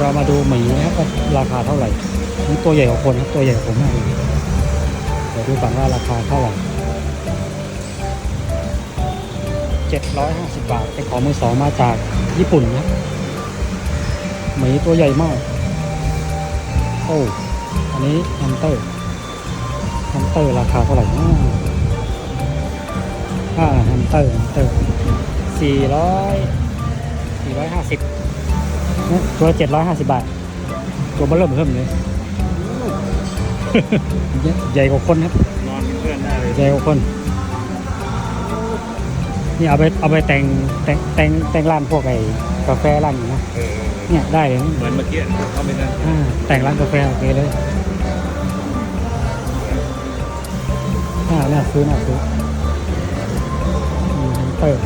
เรามาดูหมีนะครับราคาเท่าไหร่นี่ตัวใหญ่กว่าคนครับตัวใหญ่กว่าผมมากเลยเดี๋ยวดูก่อนว่าราคาเท่าไหร่750บาทเป็นของมือสองมาจากญี่ปุ่นนะครับหมีตัวใหญ่มากโอ้อันนี้ฮมสเตอร์ฮมสเตอร์ราคาเท่าไหร่นะอ่าฮมสเตอร์ฮมสเตอร์สี่ร้อยสี่ร้อยห้าสิบ ตัวเจ็ดร้อยห้าสิบบาท ตัวเบอเริ่มเพิ่มเลย ใหญ่กว่าคนครับ นอนเป็นเพื่อนได้เลยใหญ่กว่าคน นี่เอาไปเอาไปแต่งแต่งแต่งแต่งร้านพวกไอ้กาแฟร้านนี้นะ เออเนี่ยได้เลยนะเหมือนเมื่อกี้เขาไม่นั่นอ่าแต่งร้านกาแฟโอเคเลยน่าน่าซื้อน่าซื้ออืมแฮมสเตอร์